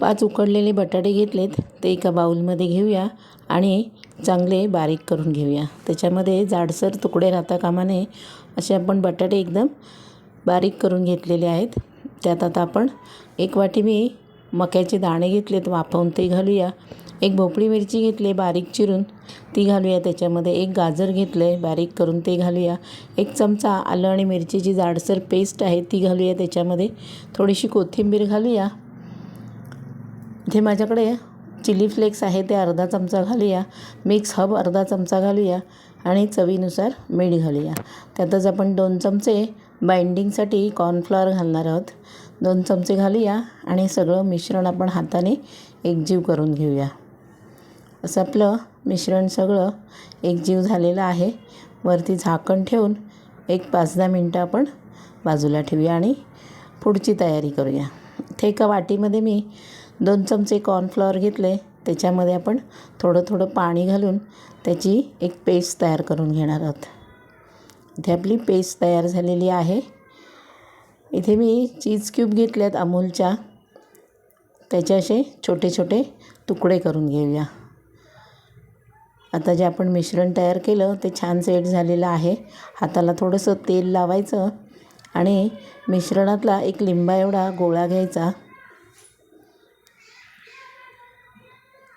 पाच उकडलेले बटाटे घेतलेत ते एका बाऊलमध्ये घेऊया आणि चांगले बारीक करून घेऊया. त्याच्यामध्ये जाडसर तुकडे राहता कामा नये असे आपण बटाटे एकदम बारीक करून घेतलेले आहेत. त्यात आता आपण एक वाटी मी मक्याचे दाणे घेतलेत वाफवून ते घालूया. एक भोपळी मिरची घेतली बारीक चिरून ती घालूया. त्याच्यामध्ये एक गाजर घेतलं आहे बारीक करून ते घालूया. एक चमचा आलं आणि मिरचीची जाडसर पेस्ट आहे ती घालूया. त्याच्यामध्ये थोडीशी कोथिंबीर घालूया. इथे माझ्याकडे चिली फ्लेक्स आहे ते अर्धा चमचा घालूया. मिक्स हब अर्धा चमचा घालूया आणि चवीनुसार मीठ घालूया. त्यातच आपण दोन चमचे बाइंडिंगसाठी कॉर्नफ्लॉवर घालणार आहोत. दोन चमचे घालूया आणि सगळं मिश्रण आपण हाताने एकजीव करून घेऊया. असं आपलं मिश्रण सगळं एकजीव झालेलं आहे. वरती झाकण ठेवून एक पाच दहा मिनटं आपण बाजूला ठेवूया आणि पुढची तयारी करूया. इथे एका वाटीमध्ये मी दोन चमचे कॉर्नफ्लॉवर घेतले. त्याच्यामध्ये आपण थोडं थोडं पाणी घालून त्याची एक पेस्ट तयार करून घेणार आहोत. इथे आपली पेस्ट तयार झालेली आहे. इथे मी चीज क्यूब घेतल्यात अमूलच्या. त्याचे असे छोटे छोटे तुकडे करून घेऊया. आता जे आपण मिश्रण तयार केलं ते छान सेट झालेलं आहे. हाताला थोडंसं तेल लावायचं आणि मिश्रणातला एक लिंबा एवढा गोळा घ्यायचा.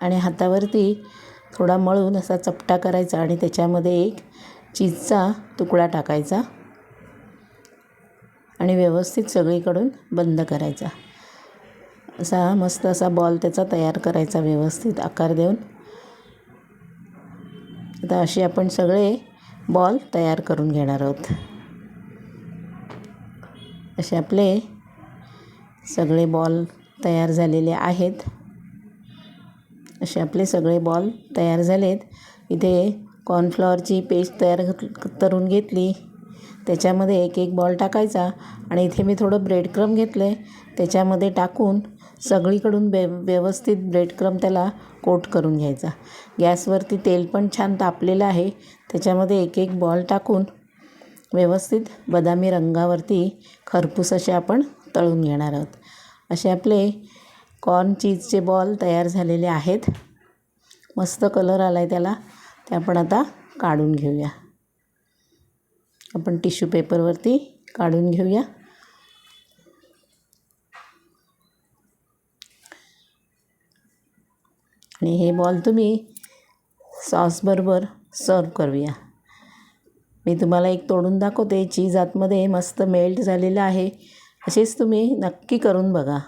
आणि हातावरती थोडा मळून असा चपटा करायचा आणि त्याच्यामध्ये एक चीजचा तुकडा टाकायचा आणि व्यवस्थित सगळीकडून बंद करायचा. असा मस्त असा बॉल त्याचा तयार करायचा व्यवस्थित आकार देऊन. आता असे आपण सगळे बॉल तयार करून घेणार आहोत. असे आपले सगळे बॉल तयार झालेले आहेत. असे आपले सगळे बॉल तयार झालेत. इथे कॉर्नफ्लॉवरची पेस्ट तयार करून घेतली. त्याच्यामध्ये एक एक बॉल टाकायचा आणि इथे मी थोडं ब्रेड क्रम घेतलं आहे त्याच्यामध्ये टाकून सगळीकडून व्य व्यवस्थित ब्रेड क्रम त्याला कोट करून घ्यायचा. गॅसवरती तेल पण छान तापलेलं आहे. त्याच्यामध्ये एक एक बॉल टाकून व्यवस्थित बदामी रंगावरती खरपूस असे आपण तळून घेणार आहोत. असे आपले कॉर्न चीजचे बॉल तयार झालेले आहेत. मस्त कलर आला आहे त्याला. ते आपण आता काढून घेऊया. आपण टिश्यू पेपरवरती काढून घेऊया. आणि हे बॉल तुम्ही सॉसबरोबर सर्व करूया. मी तुम्हाला एक तोडून दाखवते. चीज आतमध्ये मस्त मेल्ट झालेलं आहे. असेच तुम्ही नक्की करून बघा.